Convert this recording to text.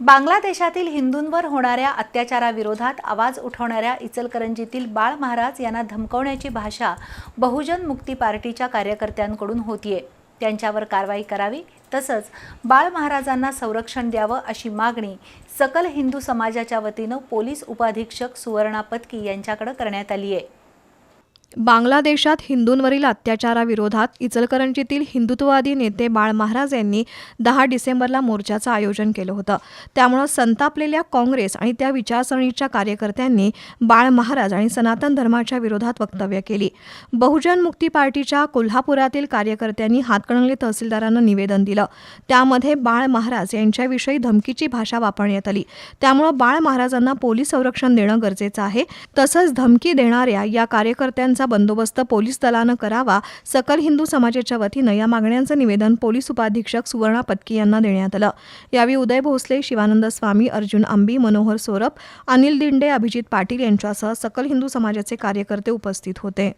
बांगलादेशातील हिंदूंवर होणाऱ्या अत्याचाराविरोधात आवाज उठवणाऱ्या इचलकरंजीतील बाळ महाराज यांना धमकवण्याची भाषा बहुजन मुक्ती पार्टीच्या कार्यकर्त्यांकडून होतीये. त्यांच्यावर कारवाई करावी तसंच बाळ महाराजांना संरक्षण द्यावं अशी मागणी सकल हिंदू समाजाच्या वतीनं पोलीस उपाधीक्षक सुवर्णा पत्की यांच्याकडे करण्यात आली आहे बांगलादेशात हिंदूंवरील अत्याचाराविरोधात इचलकरंजीतील हिंदुत्ववादी नेते बाळ महाराज यांनी दहा डिसेंबरला मोर्चाचं आयोजन केलं होतं. त्यामुळं संतापलेल्या काँग्रेस आणि त्या विचारसरणीच्या कार्यकर्त्यांनी बाळ महाराज आणि सनातन धर्माच्या विरोधात वक्तव्य केली. बहुजन मुक्ती पार्टीच्या कोल्हापुरातील कार्यकर्त्यांनी हातकणंगले तहसीलदारांना निवेदन दिलं. त्यामध्ये बाळ महाराज यांच्याविषयी धमकीची भाषा वापरण्यात आली. त्यामुळं बाळ महाराजांना पोलीस संरक्षण देणं गरजेचं आहे. तसंच धमकी देणाऱ्या या कार्यकर्त्यांचा बंदोबस्त पोलीस दलानं करावा सकल हिंदू समाजाच्या वतीनं या मागण्यांचं निवेदन पोलीस उपाधीक्षक सुवर्णा पत्की यांना देण्यात आलं. यावेळी उदय भोसले शिवानंद स्वामी अर्जुन आंबी मनोहर सोरप अनिल दिंडे अभिजित पाटील यांच्यासह सकल हिंदू समाजाचे कार्यकर्ते उपस्थित होते.